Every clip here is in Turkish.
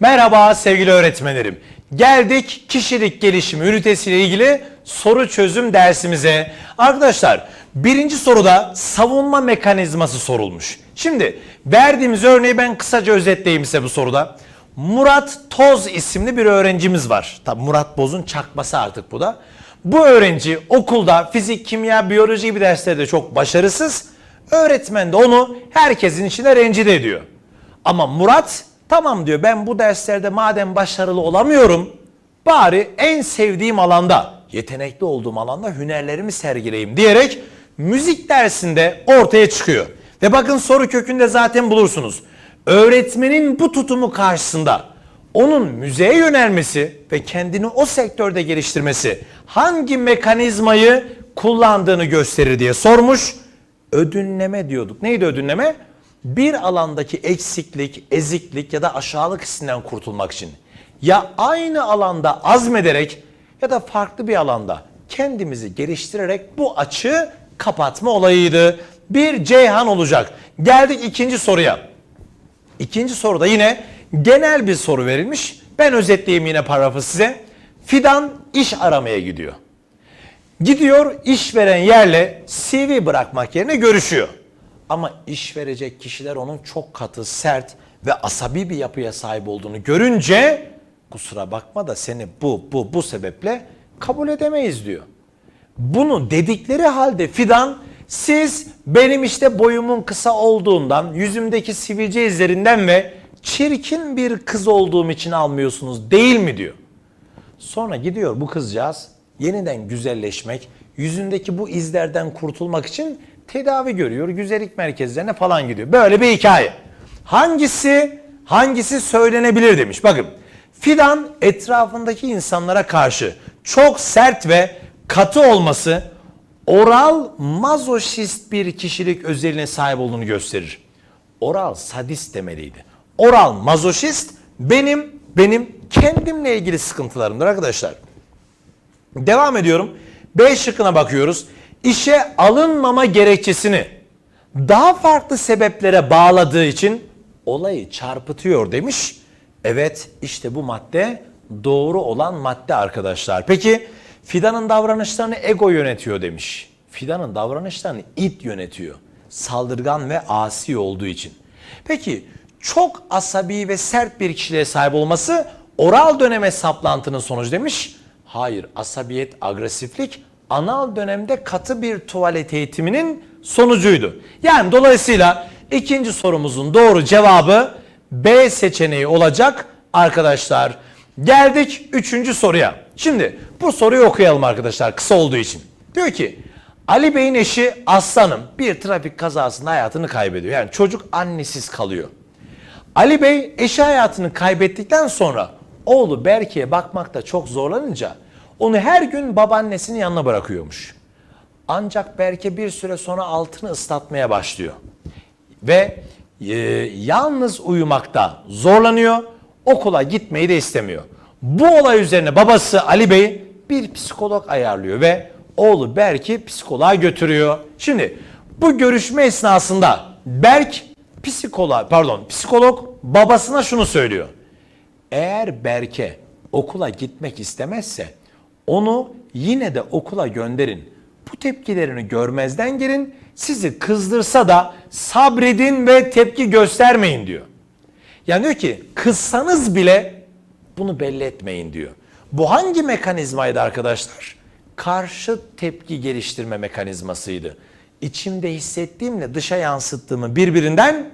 Merhaba sevgili öğretmenlerim. Geldik kişilik gelişimi ünitesiyle ilgili soru çözüm dersimize. Arkadaşlar birinci soruda savunma mekanizması sorulmuş. Şimdi verdiğimiz örneği ben kısaca özetleyeyim size bu soruda. Murat Toz isimli bir öğrencimiz var. Tabi Murat Boz'un çakması artık bu da. Bu öğrenci okulda fizik, kimya, biyoloji gibi derslerde çok başarısız. Öğretmen de onu herkesin içine rencide ediyor. Ama Murat tamam diyor ben bu derslerde madem başarılı olamıyorum bari en sevdiğim alanda yetenekli olduğum alanda hünerlerimi sergileyim diyerek müzik dersinde ortaya çıkıyor. Ve bakın soru kökünde zaten bulursunuz. Öğretmenin bu tutumu karşısında onun müziğe yönelmesi ve kendini o sektörde geliştirmesi hangi mekanizmayı kullandığını gösterir diye sormuş. Ödünleme diyorduk. Neydi ödünleme? Bir alandaki eksiklik, eziklik ya da aşağılık hissinden kurtulmak için ya aynı alanda azmederek ya da farklı bir alanda kendimizi geliştirerek bu açığı kapatma olayıydı. Bir Ceyhan olacak. Geldik ikinci soruya. İkinci soruda yine genel bir soru verilmiş. Ben özetleyeyim yine paragrafı size. Fidan iş aramaya gidiyor. Gidiyor işveren yerle CV bırakmak yerine görüşüyor. Ama iş verecek kişiler onun çok katı, sert ve asabi bir yapıya sahip olduğunu görünce kusura bakma da seni bu bu bu sebeple kabul edemeyiz diyor. Bunu dedikleri halde Fidan siz benim işte boyumun kısa olduğundan, yüzümdeki sivilce izlerinden ve çirkin bir kız olduğum için almıyorsunuz değil mi diyor. Sonra gidiyor bu kızcağız yeniden güzelleşmek, yüzündeki bu izlerden kurtulmak için tedavi görüyor. Güzellik merkezlerine falan gidiyor. Böyle bir hikaye. Hangisi hangisi söylenebilir demiş. Bakın Fidan etrafındaki insanlara karşı çok sert ve katı olması oral mazoşist bir kişilik özelliğine sahip olduğunu gösterir. Oral sadist demeliydi. Oral mazoşist benim benim kendimle ilgili sıkıntılarımdır arkadaşlar. Devam ediyorum. B şıkkına bakıyoruz. İşe alınmama gerekçesini daha farklı sebeplere bağladığı için olayı çarpıtıyor demiş. Evet işte bu madde doğru olan madde arkadaşlar. Peki Fidan'ın davranışlarını ego yönetiyor demiş. Fidan'ın davranışlarını it yönetiyor. Saldırgan ve asi olduğu için. Peki çok asabi ve sert bir kişiliğe sahip olması oral döneme saplantının sonucu demiş. Hayır asabiyet, agresiflik anal dönemde katı bir tuvalet eğitiminin sonucuydu. Yani dolayısıyla ikinci sorumuzun doğru cevabı B seçeneği olacak arkadaşlar. Geldik üçüncü soruya. Şimdi bu soruyu okuyalım arkadaşlar kısa olduğu için. Diyor ki Ali Bey'in eşi Aslanım bir trafik kazasında hayatını kaybediyor. Yani çocuk annesiz kalıyor. Ali Bey eşi hayatını kaybettikten sonra oğlu Berke'ye bakmakta çok zorlanınca onu her gün babaannesinin yanına bırakıyormuş. Ancak Berke bir süre sonra altını ıslatmaya başlıyor. Ve e, yalnız uyumakta zorlanıyor. Okula gitmeyi de istemiyor. Bu olay üzerine babası Ali Bey bir psikolog ayarlıyor ve oğlu Berk'i psikoloğa götürüyor. Şimdi bu görüşme esnasında Berk psikoloğa pardon psikolog babasına şunu söylüyor. Eğer Berke okula gitmek istemezse onu yine de okula gönderin. Bu tepkilerini görmezden gelin. Sizi kızdırsa da sabredin ve tepki göstermeyin diyor. Yani diyor ki kızsanız bile bunu belli etmeyin diyor. Bu hangi mekanizmaydı arkadaşlar? Karşı tepki geliştirme mekanizmasıydı. İçimde hissettiğimle dışa yansıttığımı birbirinden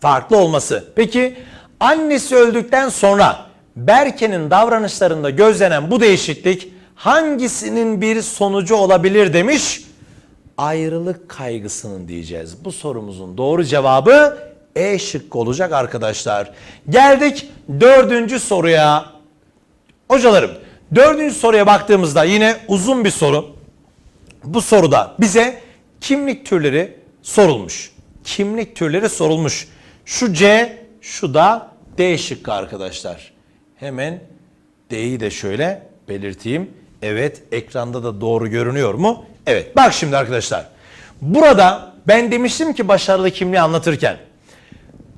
farklı olması. Peki annesi öldükten sonra Berke'nin davranışlarında gözlenen bu değişiklik hangisinin bir sonucu olabilir demiş? Ayrılık kaygısının diyeceğiz. Bu sorumuzun doğru cevabı E şıkkı olacak arkadaşlar. Geldik dördüncü soruya. Hocalarım dördüncü soruya baktığımızda yine uzun bir soru. Bu soruda bize kimlik türleri sorulmuş. Kimlik türleri sorulmuş. Şu C, şu da D şıkkı arkadaşlar. Hemen D'yi de şöyle belirteyim. Evet, ekranda da doğru görünüyor mu? Evet. Bak şimdi arkadaşlar. Burada ben demiştim ki başarılı kimliği anlatırken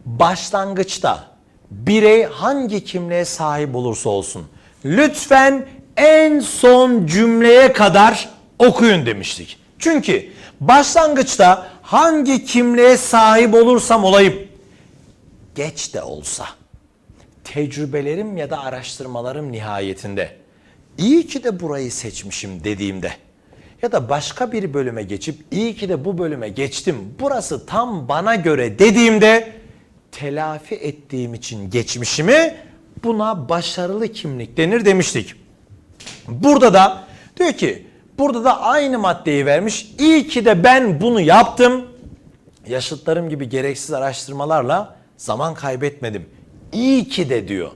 başlangıçta birey hangi kimliğe sahip olursa olsun lütfen en son cümleye kadar okuyun demiştik. Çünkü başlangıçta hangi kimliğe sahip olursam olayım geç de olsa tecrübelerim ya da araştırmalarım nihayetinde iyi ki de burayı seçmişim dediğimde ya da başka bir bölüme geçip iyi ki de bu bölüme geçtim burası tam bana göre dediğimde telafi ettiğim için geçmişimi buna başarılı kimlik denir demiştik. Burada da diyor ki burada da aynı maddeyi vermiş. İyi ki de ben bunu yaptım. Yaşıtlarım gibi gereksiz araştırmalarla zaman kaybetmedim. İyi ki de diyor.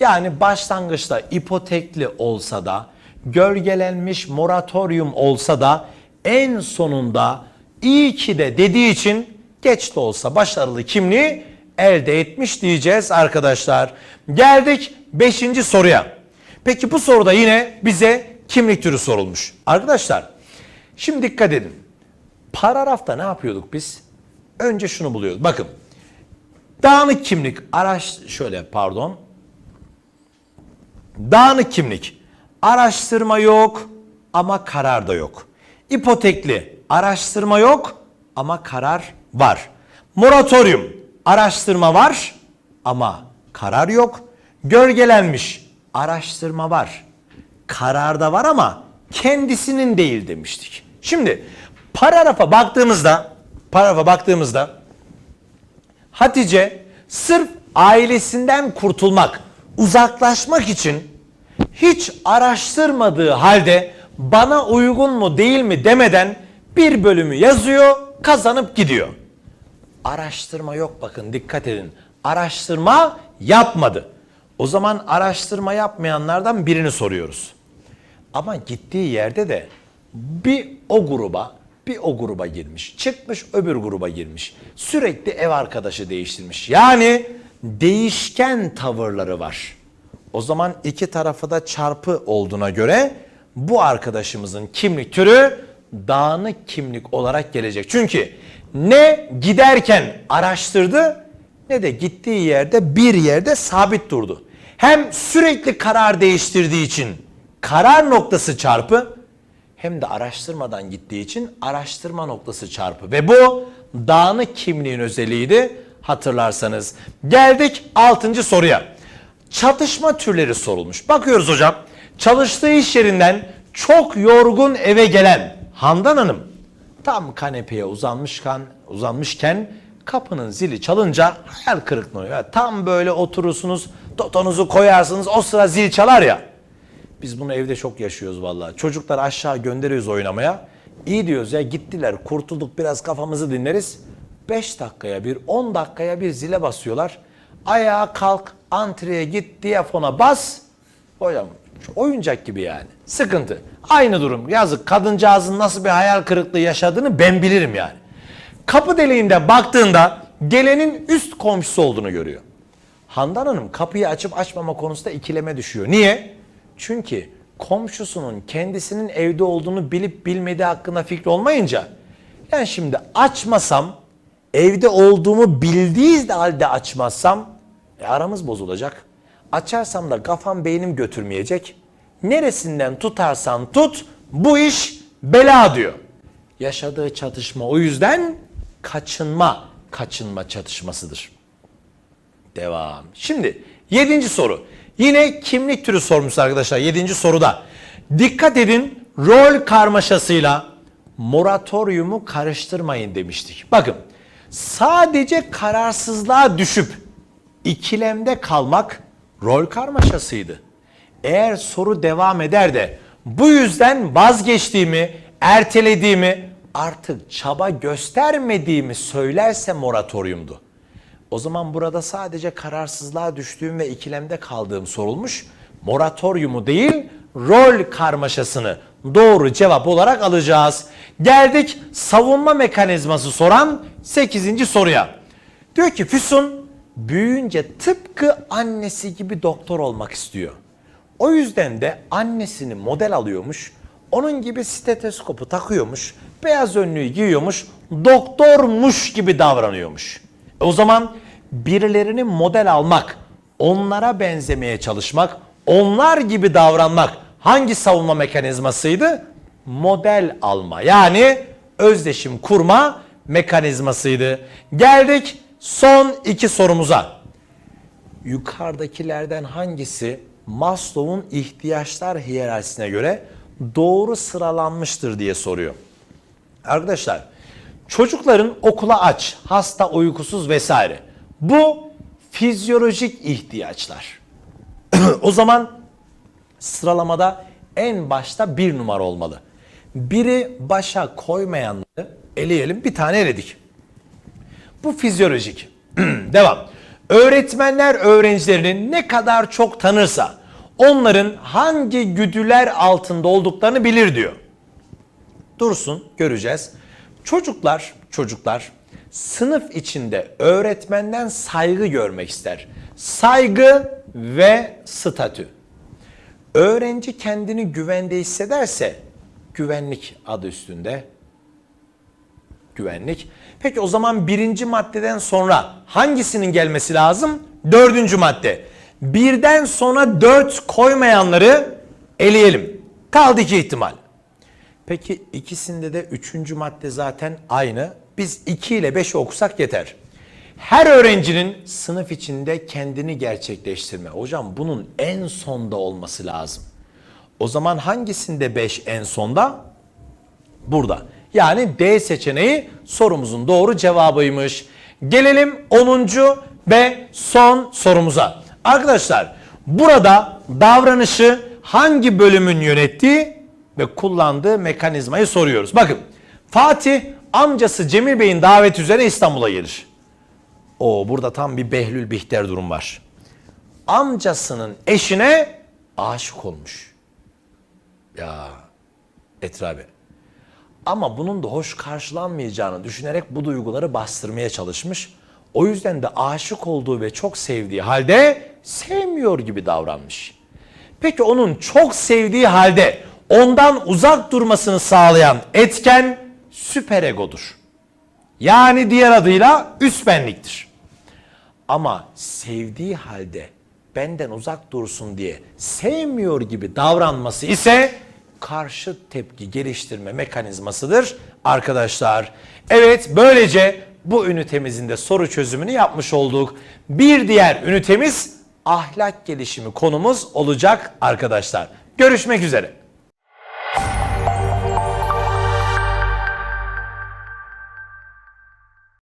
Yani başlangıçta ipotekli olsa da, gölgelenmiş moratorium olsa da en sonunda iyi ki de dediği için geç de olsa başarılı kimliği elde etmiş diyeceğiz arkadaşlar. Geldik 5. soruya. Peki bu soruda yine bize kimlik türü sorulmuş. Arkadaşlar şimdi dikkat edin. Paragrafta ne yapıyorduk biz? Önce şunu buluyoruz. Bakın. Dağınık kimlik araç şöyle pardon. Dağınık kimlik. Araştırma yok ama karar da yok. İpotekli araştırma yok ama karar var. Moratorium araştırma var ama karar yok. Gölgelenmiş araştırma var. Karar da var ama kendisinin değil demiştik. Şimdi paragrafa baktığımızda paragrafa baktığımızda Hatice sırf ailesinden kurtulmak, uzaklaşmak için hiç araştırmadığı halde bana uygun mu değil mi demeden bir bölümü yazıyor, kazanıp gidiyor. Araştırma yok bakın dikkat edin. Araştırma yapmadı. O zaman araştırma yapmayanlardan birini soruyoruz. Ama gittiği yerde de bir o gruba bir o gruba girmiş. Çıkmış öbür gruba girmiş. Sürekli ev arkadaşı değiştirmiş. Yani değişken tavırları var. O zaman iki tarafı da çarpı olduğuna göre bu arkadaşımızın kimlik türü dağınık kimlik olarak gelecek. Çünkü ne giderken araştırdı ne de gittiği yerde bir yerde sabit durdu. Hem sürekli karar değiştirdiği için karar noktası çarpı hem de araştırmadan gittiği için araştırma noktası çarpı. Ve bu dağınık kimliğin özelliğiydi hatırlarsanız. Geldik 6. soruya. Çatışma türleri sorulmuş. Bakıyoruz hocam. Çalıştığı iş yerinden çok yorgun eve gelen Handan Hanım tam kanepeye uzanmışken uzanmışken kapının zili çalınca hayal kırıklığına oluyor. Tam böyle oturursunuz, totonuzu koyarsınız, o sıra zil çalar ya. Biz bunu evde çok yaşıyoruz vallahi. Çocuklar aşağı gönderiyoruz oynamaya. İyi diyoruz ya gittiler kurtulduk biraz kafamızı dinleriz. 5 dakikaya bir 10 dakikaya bir zile basıyorlar. Ayağa kalk antreye git diyafona bas. Hocam oyuncak gibi yani. Sıkıntı. Aynı durum. Yazık kadıncağızın nasıl bir hayal kırıklığı yaşadığını ben bilirim yani. Kapı deliğinde baktığında gelenin üst komşusu olduğunu görüyor. Handan Hanım kapıyı açıp açmama konusunda ikileme düşüyor. Niye? Çünkü komşusunun kendisinin evde olduğunu bilip bilmediği hakkında fikri olmayınca yani şimdi açmasam evde olduğumu bildiği halde açmazsam e, aramız bozulacak. Açarsam da kafam beynim götürmeyecek. Neresinden tutarsan tut bu iş bela diyor. Yaşadığı çatışma o yüzden kaçınma, kaçınma çatışmasıdır. Devam. Şimdi yedinci soru. Yine kimlik türü sormuş arkadaşlar yedinci soruda. Dikkat edin rol karmaşasıyla moratoriumu karıştırmayın demiştik. Bakın sadece kararsızlığa düşüp ikilemde kalmak rol karmaşasıydı. Eğer soru devam eder de bu yüzden vazgeçtiğimi, ertelediğimi, artık çaba göstermediğimi söylerse moratoriumdu. O zaman burada sadece kararsızlığa düştüğüm ve ikilemde kaldığım sorulmuş. Moratoriumu değil, rol karmaşasını doğru cevap olarak alacağız. Geldik savunma mekanizması soran 8. soruya. Diyor ki Füsun büyüyünce tıpkı annesi gibi doktor olmak istiyor. O yüzden de annesini model alıyormuş. Onun gibi stetoskopu takıyormuş. Beyaz önlüğü giyiyormuş. Doktormuş gibi davranıyormuş. O zaman birilerini model almak, onlara benzemeye çalışmak, onlar gibi davranmak hangi savunma mekanizmasıydı? Model alma yani özdeşim kurma mekanizmasıydı. Geldik son iki sorumuza. Yukarıdakilerden hangisi Maslow'un ihtiyaçlar hiyerarşisine göre doğru sıralanmıştır diye soruyor. Arkadaşlar çocukların okula aç, hasta, uykusuz vesaire. Bu fizyolojik ihtiyaçlar. o zaman sıralamada en başta bir numara olmalı. Biri başa koymayanları eleyelim. Bir tane eledik. Bu fizyolojik. Devam. Öğretmenler öğrencilerini ne kadar çok tanırsa onların hangi güdüler altında olduklarını bilir diyor. Dursun göreceğiz. Çocuklar, çocuklar sınıf içinde öğretmenden saygı görmek ister. Saygı ve statü. Öğrenci kendini güvende hissederse güvenlik adı üstünde güvenlik. Peki o zaman birinci maddeden sonra hangisinin gelmesi lazım? Dördüncü madde. Birden sonra dört koymayanları eleyelim. Kaldı iki ihtimal. Peki ikisinde de üçüncü madde zaten aynı. Biz 2 ile 5'i okusak yeter. Her öğrencinin sınıf içinde kendini gerçekleştirme. Hocam bunun en sonda olması lazım. O zaman hangisinde 5 en sonda? Burada. Yani D seçeneği sorumuzun doğru cevabıymış. Gelelim 10. ve son sorumuza. Arkadaşlar burada davranışı hangi bölümün yönettiği ve kullandığı mekanizmayı soruyoruz. Bakın Fatih amcası Cemil Bey'in davet üzerine İstanbul'a gelir. O burada tam bir Behlül Bihter durum var. Amcasının eşine aşık olmuş. Ya Etra abi. Ama bunun da hoş karşılanmayacağını düşünerek bu duyguları bastırmaya çalışmış. O yüzden de aşık olduğu ve çok sevdiği halde sevmiyor gibi davranmış. Peki onun çok sevdiği halde ondan uzak durmasını sağlayan etken süperegodur. Yani diğer adıyla üst benliktir. Ama sevdiği halde benden uzak dursun diye sevmiyor gibi davranması ise karşı tepki geliştirme mekanizmasıdır arkadaşlar. Evet böylece bu ünitemizin de soru çözümünü yapmış olduk. Bir diğer ünitemiz ahlak gelişimi konumuz olacak arkadaşlar. Görüşmek üzere.